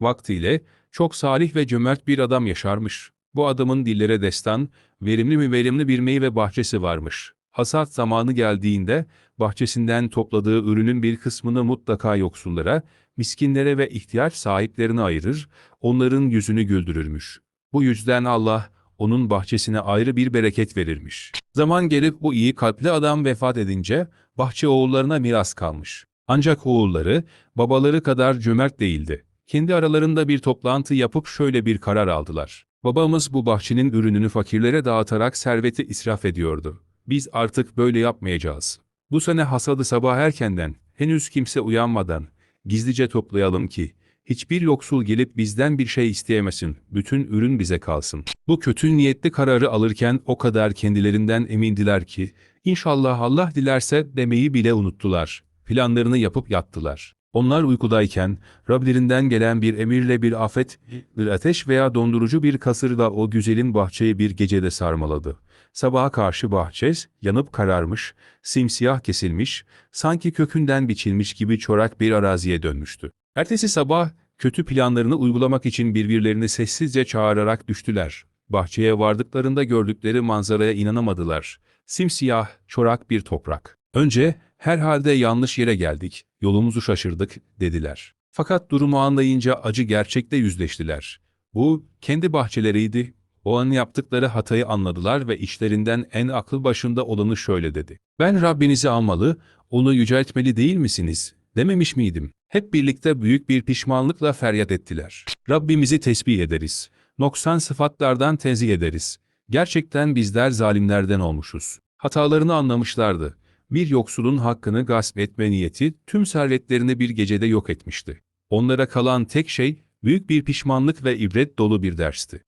Vaktiyle çok salih ve cömert bir adam yaşarmış. Bu adamın dillere destan, verimli mi verimli bir meyve bahçesi varmış. Hasat zamanı geldiğinde bahçesinden topladığı ürünün bir kısmını mutlaka yoksullara, miskinlere ve ihtiyaç sahiplerine ayırır, onların yüzünü güldürürmüş. Bu yüzden Allah onun bahçesine ayrı bir bereket verirmiş. Zaman gelip bu iyi kalpli adam vefat edince bahçe oğullarına miras kalmış. Ancak oğulları babaları kadar cömert değildi. Kendi aralarında bir toplantı yapıp şöyle bir karar aldılar. Babamız bu bahçenin ürününü fakirlere dağıtarak serveti israf ediyordu. Biz artık böyle yapmayacağız. Bu sene hasadı sabah erkenden, henüz kimse uyanmadan, gizlice toplayalım ki, hiçbir yoksul gelip bizden bir şey isteyemesin, bütün ürün bize kalsın. Bu kötü niyetli kararı alırken o kadar kendilerinden emindiler ki, inşallah Allah dilerse demeyi bile unuttular. Planlarını yapıp yattılar. Onlar uykudayken, Rablerinden gelen bir emirle bir afet, bir ateş veya dondurucu bir kasırla o güzelin bahçeyi bir gecede sarmaladı. Sabaha karşı bahçe, yanıp kararmış, simsiyah kesilmiş, sanki kökünden biçilmiş gibi çorak bir araziye dönmüştü. Ertesi sabah, kötü planlarını uygulamak için birbirlerini sessizce çağırarak düştüler. Bahçeye vardıklarında gördükleri manzaraya inanamadılar. Simsiyah, çorak bir toprak. Önce, herhalde yanlış yere geldik, yolumuzu şaşırdık, dediler. Fakat durumu anlayınca acı gerçekle yüzleştiler. Bu, kendi bahçeleriydi. O an yaptıkları hatayı anladılar ve işlerinden en aklı başında olanı şöyle dedi. Ben Rabbinizi almalı, onu yüceltmeli değil misiniz? Dememiş miydim? Hep birlikte büyük bir pişmanlıkla feryat ettiler. Rabbimizi tesbih ederiz. Noksan sıfatlardan tenzih ederiz. Gerçekten bizler zalimlerden olmuşuz. Hatalarını anlamışlardı. Bir yoksulun hakkını gasp etme niyeti tüm servetlerini bir gecede yok etmişti. Onlara kalan tek şey büyük bir pişmanlık ve ibret dolu bir dersti.